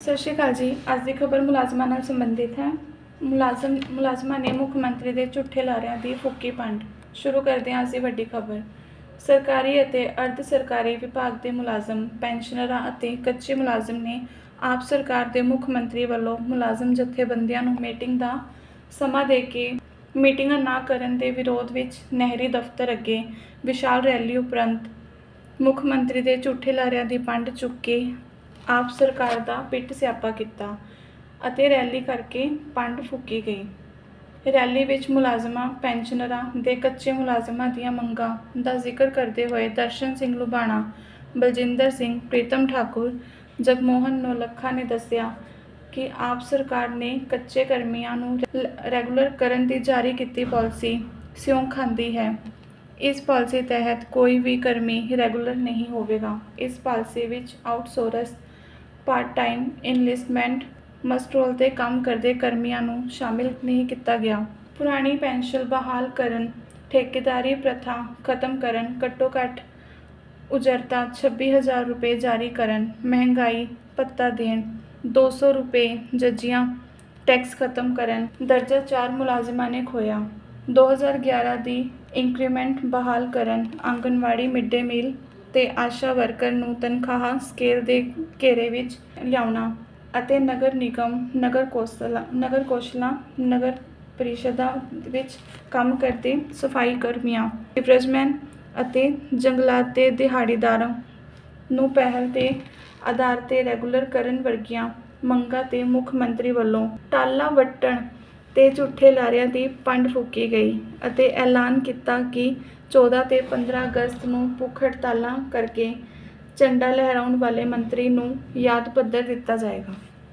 ਸਤਿ ਸ਼੍ਰੀ ਅਕਾਲ ਜੀ। ਅੱਜ ਦੀ ਖਬਰ ਮੁਲਾਜ਼ਮਾਂ ਨਾਲ ਸੰਬੰਧਿਤ ਹੈ। ਮੁਲਾਜ਼ਮ ਮੁਲਾਜ਼ਮਾਂ ਨੇ ਮੁੱਖ ਮੰਤਰੀ ਦੇ ਝੂਠੇ ਲਾਰਿਆਂ ਦੀ ਫੂਕੀ ਪੰਡ। ਸ਼ੁਰੂ ਕਰਦੇ ਹਾਂ ਅੱਜ ਦੀ ਵੱਡੀ ਖਬਰ। ਸਰਕਾਰੀ ਅਤੇ ਅਰਧ ਸਰਕਾਰੀ ਵਿਭਾਗ ਦੇ ਮੁਲਾਜ਼ਮ, ਪੈਨਸ਼ਨਰਾਂ ਅਤੇ ਕੱਚੇ ਮੁਲਾਜ਼ਮ ਨੇ ਆਪ ਸਰਕਾਰ ਦੇ ਮੁੱਖ ਮੰਤਰੀ ਵੱਲੋਂ ਮੁਲਾਜ਼ਮ ਜਥੇਬੰਦੀਆਂ ਨੂੰ ਮੀਟਿੰਗ ਦਾ ਸਮਾਂ ਦੇ ਕੇ ਮੀਟਿੰਗਾਂ ਨਾ ਕਰਨ ਦੇ ਵਿਰੋਧ ਵਿੱਚ ਨਹਿਰੀ ਦਫ਼ਤਰ ਅੱਗੇ ਵਿਸ਼ਾਲ ਰੈਲੀ ਉਪਰੰਤ ਮੁੱਖ ਮੰਤਰੀ ਦੇ ਝੂਠੇ ਲਾਰਿਆਂ ਦੀ ਪੰਡ ਚੁੱਕ ਕੇ ਆਪ ਸਰਕਾਰ ਦਾ ਪਿੱਟ ਸਿਆਪਾ ਕੀਤਾ ਅਤੇ ਰੈਲੀ ਕਰਕੇ ਪੰਡ ਫੂਕੀ ਗਈ। ਰੈਲੀ ਵਿੱਚ ਮੁਲਾਜ਼ਮਾਂ, ਪੈਨਸ਼ਨਰਾਂ ਦੇ ਕੱਚੇ ਮੁਲਾਜ਼ਮਾਂ ਦੀਆਂ ਮੰਗਾਂ ਦਾ ਜ਼ਿਕਰ ਕਰਦੇ ਹੋਏ ਦਰਸ਼ਨ ਸਿੰਘ ਲੁਬਾਣਾ ਬਲਜਿੰਦਰ ਸਿੰਘ, ਪ੍ਰੀਤਮ ਠਾਕੁਰ, ਜਗਮੋਹਨ ਨੌਲੱਖਾ ਨੇ ਦੱਸਿਆ ਕਿ ਆਪ ਸਰਕਾਰ ਨੇ ਕੱਚੇ ਕਰਮੀਆਂ ਨੂੰ ਰੈਗੂਲਰ ਕਰਨ ਦੀ ਜਾਰੀ ਕੀਤੀ ਪਾਲਿਸੀ ਸਿਉਂ ਖਾਂਦੀ ਹੈ। ਇਸ ਪਾਲਿਸੀ ਤਹਿਤ ਕੋਈ ਵੀ ਕਰਮੀ ਰੈਗੂਲਰ ਨਹੀਂ ਹੋਵੇਗਾ। ਇਸ ਪਾਲਿਸੀ ਵਿੱਚ outsource part time enlistment muster roll ਤੇ ਕੰਮ ਕਰਦੇ ਕਰਮੀਆਂ ਨੂੰ ਸ਼ਾਮਿਲ ਨਹੀਂ ਕੀਤਾ ਗਿਆ। ਪੁਰਾਣੀ ਪੈਨਸ਼ਨ ਬਹਾਲ ਕਰਨ, ਠੇਕੇਦਾਰੀ ਪ੍ਰਥਾ ਖਤਮ ਕਰਨ, ਘੱਟੋ ਘੱਟ ਉਜਰਤਾ 26000 ਰੁਪਏ ਜਾਰੀ ਕਰਨ, ਮਹਿੰਗਾਈ ਭੱਤਾ ਦੇਣ 200 ਰੁਪਏ ਜੱਜੀਆਂ ਟੈਕਸ ਖਤਮ ਕਰਨ, ਦਰਜਾ 4 ਮੁਲਾਜ਼ਮਾਂ ਨੇ ਖੋਇਆ 2011 ਦੀ ਇੰਕਰੀਮੈਂਟ ਬਹਾਲ ਕਰਨ, ਆਂਗਨਵਾੜੀ ਮਿਡ ਡੇ ਮੀਲ ਤੇ ਆਸ਼ਾ ਵਰਕਰ ਨੂੰ ਤਨਖਾਹ ਸਕੇਲ ਦੇ ਘੇਰੇ ਵਿੱਚ ਲਿਆਉਣਾ ਅਤੇ ਨਗਰ ਨਿਗਮ, ਨਗਰ ਕੌਂਸਲ, ਨਗਰ ਕੌਂਸਲਾਂ, ਨਗਰ ਪਰਿਸ਼ਦਾਂ ਵਿੱਚ ਕੰਮ ਕਰਦੇ ਸਫ਼ਾਈ ਕਰਮੀਆਂ ਰਿਫਰੈਸ਼ਮੈਂਟ ਅਤੇ ਜੰਗਲਾਤ ਦੇ ਦਿਹਾੜੀਦਾਰਾਂ ਨੂੰ ਪਹਿਲ ਦੇ ਆਧਾਰ ਤੇ ਰੈਗੂਲਰ ਕਰਨ ਵਰਗੀਆਂ ਮੰਗਾਂ ਤੇ ਮੁੱਖ ਮੰਤਰੀ ਵੱਲੋਂ ਟਾਲਾ ਵੱਟਣ ਤੇ ਝੂਠੇ ਲਾਰਿਆਂ ਦੀ ਪੰਡ ਫੂਕੀ ਗਈ ਅਤੇ ਐਲਾਨ ਕੀਤਾ ਕਿ 14 ਤੇ 15 ਅਗਸਤ ਨੂੰ ਭੁੱਖ ਹੜਤਾਲਾਂ ਕਰਕੇ ਝੰਡਾ ਲਹਿਰਾਉਣ ਵਾਲੇ ਮੰਤਰੀ ਨੂੰ ਯਾਦ ਪੱਤਰ ਦਿੱਤਾ ਜਾਏਗਾ।